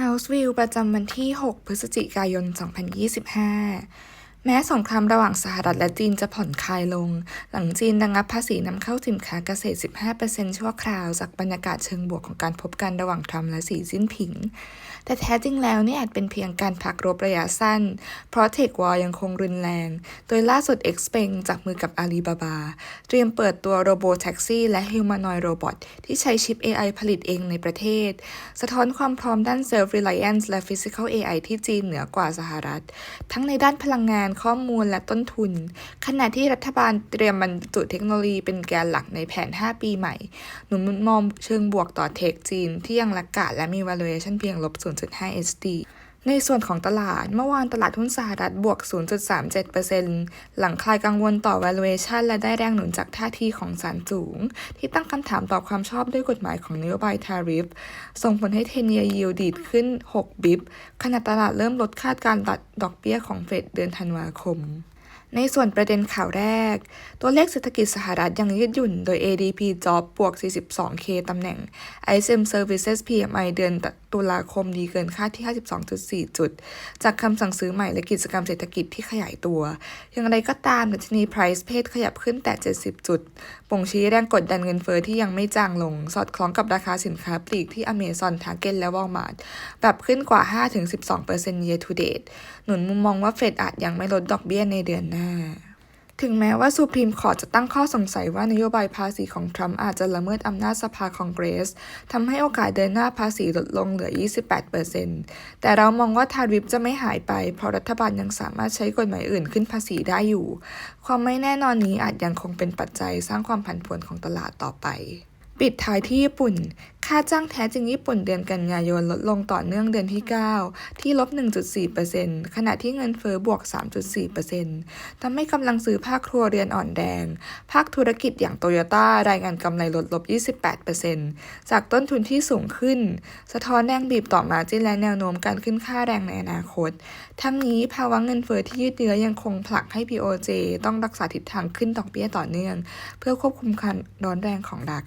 House View ประจำวันที่ 6 พฤศจิกายน 2025 แม้สงครามระหว่างสหรัฐและจีนจะผ่อนคลายลง หลังจีนระงับภาษีนำเข้าสินค้าเกษตร 15%ชั่วคราว จากบรรยากาศเชิงบวกของการพบกันระหว่างทรัมป์และสีจิ้นผิง แต่แท้จริงแล้วนี่อาจเป็นเพียงการพักรบระยะสั้น เพราะเทควอยังคงรุนแรง โดยล่าสุด Xpeng จากมือกับอาลีบาบา เตรียมเปิดตัวโรบอทแท็กซี่และ Humanoid Robot ที่ใช้ชิป AI ผลิตเองในประเทศ สะท้อนความพร้อมด้าน Self Reliance และ Physical AI ที่จีนเหนือกว่าสหรัฐ ทั้งในด้านพลังงานข้อมูลและต้นทุน ขณะที่รัฐบาลเตรียมบรรจุเทคโนโลยีเป็นแกนหลักในแผน 5 ปีใหม่ หนุนมุมมองเชิงบวกต่อเทคจีน ที่ยังรักกาและมี valuation เพียงลบ 0.5 SD ในส่วนของตลาดเมื่อวานตลาดหุ้นสหรัฐบวก 0.37%หลังคลายกังวลต่อ valuation และได้แรงหนุนจากท่าทีของสารสูง ที่ตั้งคำถามต่อความชอบด้วยกฎหมายของนโยบายทาริฟส่งผลให้เทนเนียยิวดีดขึ้น 6 บิบขณะตลาดเริ่มลดคาดการณ์ตัดดอกเบี้ยของเฟดเดือนธันวาคมในส่วนประเด็นข่าวแรก ตัวเลขเศรษฐกิจสหรัฐยังยืดหยุ่น โดย ADP Job บวก 42K ตำแหน่ง ISM Services PMI เดือนตุลาคมดีเกินคาดที่ 52.4 จุด จากคำสั่งซื้อใหม่และกิจกรรมเศรษฐกิจที่ขยายตัว อย่างไรก็ตามดัชนี Price Paid ขยับขึ้นแต่ 70 จุดบ่งชี้แรงกดดันเงินเฟอ้อที่ยังไม่จางลง สอดคล้องกับราคาสินค้าปลีกที่ Amazon Target และ Walmart ปรับขึ้นกว่า 5-12% year to date หนุนมุมมองว่าเฟดอาจยังไม่ลดดอกเบี้ยในเดือนหน้าถึงแม้ว่าซูพรีมคอร์ตจะตั้งข้อสงสัยว่านโยบายภาษีของทรัมป์อาจจะละเมิดอำนาจสภาคองเกรสทำให้โอกาสเดินหน้าภาษีลดลงเหลือ 28%แต่เรามองว่าทาริฟจะไม่หายไป เพราะรัฐบาลยังสามารถใช้กฎหมายอื่นขึ้นภาษีได้อยู่ ความไม่แน่นอนนี้อาจยังคงเป็นปัจจัยสร้างความผันผวนของตลาดต่อไปปิดท้ายที่ญี่ปุ่น ค่าจ้างแท้จริงญี่ปุ่นเดือนกันยายนลดลงต่อเนื่องเดือนที่ 9 ที่ลบ 1.4%ขณะที่เงินเฟอ้อบวก 3.4%ทำให้กำลังซื้อภาคครัวเรือนอ่อนแรงภาคธุรกิจอย่างโตโยต้ารายงานกำไรลดลบ 28%จากต้นทุนที่สูงขึ้น สะท้อนแรงบีบต่อมาจิ้นและแนวโน้มการขึ้นค่าแรงในอนาคต ทั้งนี้ภาวะเงินเฟอ้อที่ยืดเยื้อยังคงผลักให้ BOJ ต้องรักษาทิศทางขึ้นดอกเบี้ยต่อเนื่อง เพื่อควบคุมการร้อนแรงของราคา